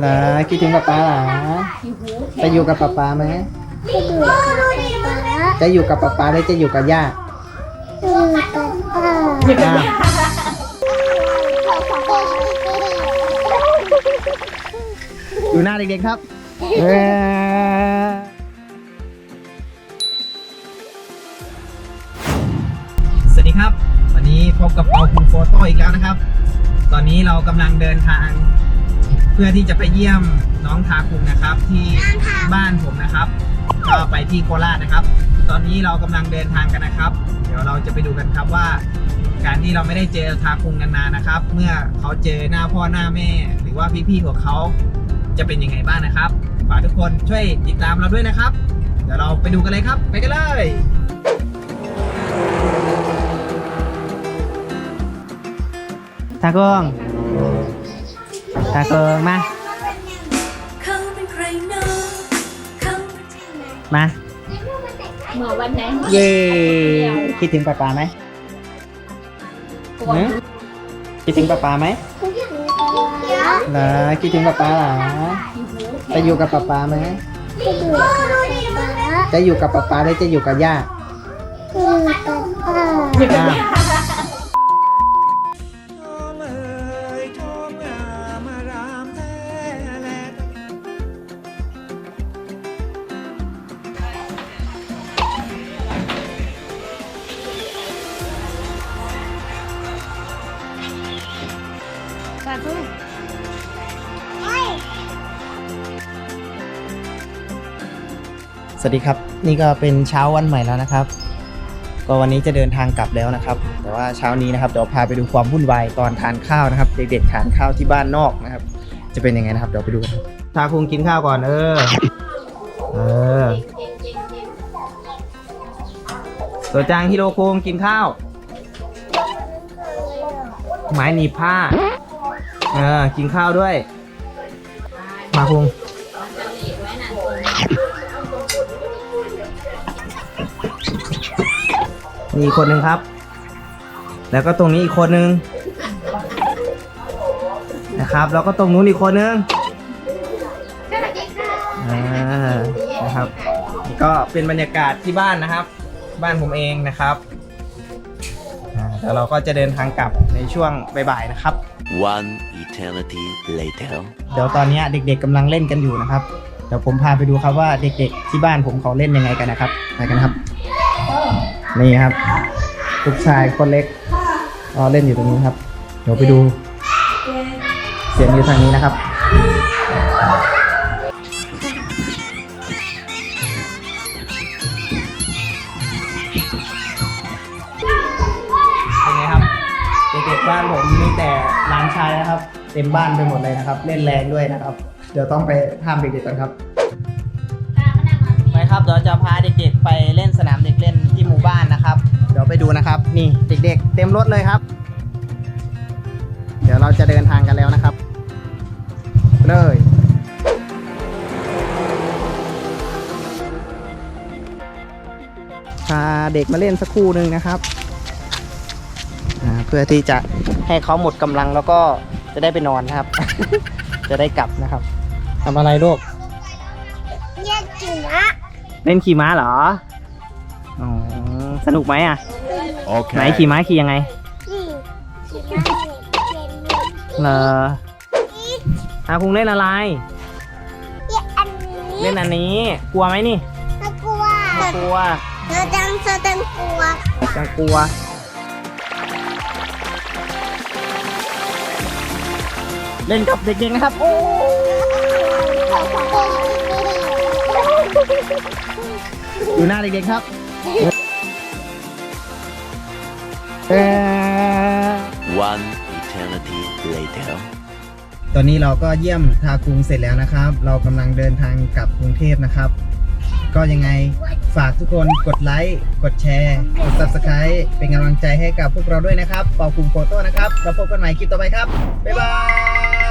เหรอคิดถึงป๊าป๊าเหรอจะอยู่กับป๊าป๊าไหมจะดูกับป๊าจะอยู่กับป๊าป๊าหรือจะอยู่กับย่าดูกับป้าอะดูหน้าเด็กๆครับเอ้ยสวัสดีครับ วันนี้พบกับเปาคุงโฟโต้อีกแล้วนะครับ ตอนนี้เรากำลังเดินทาง เพื่อที่จะไปเยี่ยมน้องทาคุงนะครับ ที่บ้านผมนะครับ ก็ไปที่โคราชนะครับ ตอนนี้เรากำลังเดินทางกันนะครับ เดี๋ยวเราจะไปดูกันครับว่า การที่เราไม่ได้เจอทาคุงนานๆนะครับ เมื่อเขาเจอหน้าพ่อหน้าแม่ หรือว่าพี่ๆของเขาจะเป็นยังไงบ้างนะครับฝากทุกคนช่วยติดตามเราด้วยนะครับ เดี๋ยวเราไปดูกันเลยครับ ไปกันเลยทาคุงทาคุง มาเขาเป็นใครเนอะเขามาเหมื่อวันไหนเย้คิดถึงป๊าป๊าไหมปวดหือคิดถึงป๊าป๊าไหมเหรอคิดถึงป๊าป๊าเหรอจะอยู่กับป๊าป๊าไหมจะดูกับป๊าจะอยู่กับป๊าป๊าหรือจะอยู่กับย่าดูกับป้าอะสา วัสดีครับนี่ก็เป็นเช้าวันใหม่แล้วนะครับ ก็วันนี้จะเดินทางกลับแล้วนะครับ แต่ว่าเช้านี้นะครับเดี๋ยวพาไปดูความวุ่นวายตอนทานข้าวนะครับเด็กๆทานข้าวที่บ้านนอกนะครับ จะเป็นยังไงนะครับเดี๋ยวไปดูครับทาคุงกินข้าวก่อนเออเออตัวจางฮิโรคุงกินข้าวไม้หนีผ้าเออกินข้าวด้วย มาคุง มีอีกคนหนึ่งครับ แล้วก็ตรงนี้อีกคนหนึ่งนะครับ แล้วก็ตรงนู้นอีกคนหนึ่งอ่านะครับนี่ก็เป็นบรรยากาศที่บ้านนะครับ บ้านผมเองนะครับอ่าแล้วเราก็จะเดินทางกลับในช่วงบ่ายๆนะครับ One eternity later. เดี๋ยวตอนนี้เด็กๆกำลังเล่นกันอยู่นะครับ เดี๋ยวผมพาไปดูครับว่าเด็กๆที่บ้านผมเขาเล่นยังไงกันนะครับ ไปกันครับ นี่ครับลูกชายคนเล็กก็เล่นอยู่ตรงนี้ครับ เดี๋ยวไปดู เสียงอยู่ทางนี้นะครับเป็นไงครับเด็กๆบ้านผมมีแต่หลานชายนะครับ เต็มบ้านไปหมดเลยนะครับ เล่นแรงด้วยนะครับ เดี๋ยวต้องไปห้ามเด็กๆก่อนครับ ไปครับเดี๋ยวจะพาเด็กๆไป เลย พาเด็กมาเล่นสักครู่หนึ่งนะครับอ่าเพื่อที่จะให้เขาหมดกำลังแล้วก็จะได้ไปนอนนะครับ จะได้กลับนะครับทำอะไรลูกแยกกินนะเล่นขี่ม้าเหรออ๋อสนุกไหมอะไหน Okay. ขี่ม้าขี่ยังไงนี่กินนะเด็กเหรอ อาคุงเล่นอะไรเด็กอันนี้เล่นอันนี้ กลัวไหมนี่น่ากลัวไม่กลัวเราดังเราดังกลัวจังกลัว เล่นกับเด็กๆนะครับ โอ้ดูหน้าเด็กๆครับเอ่อ One eternity later. ตอนนี้เราก็เยี่ยมทาคุงเสร็จแล้วนะครับ เรากำลังเดินทางกลับกรุงเทพนะครับ ก็ยังไงฝากทุกคนกดไลค์ กดแชร์ กด subscribe เป็นกำลังใจให้กับพวกเราด้วยนะครับเป่าคุงโฟโต้นะครับ แล้วพบกันใหม่คลิปต่อไปครับ บ๊ายบาย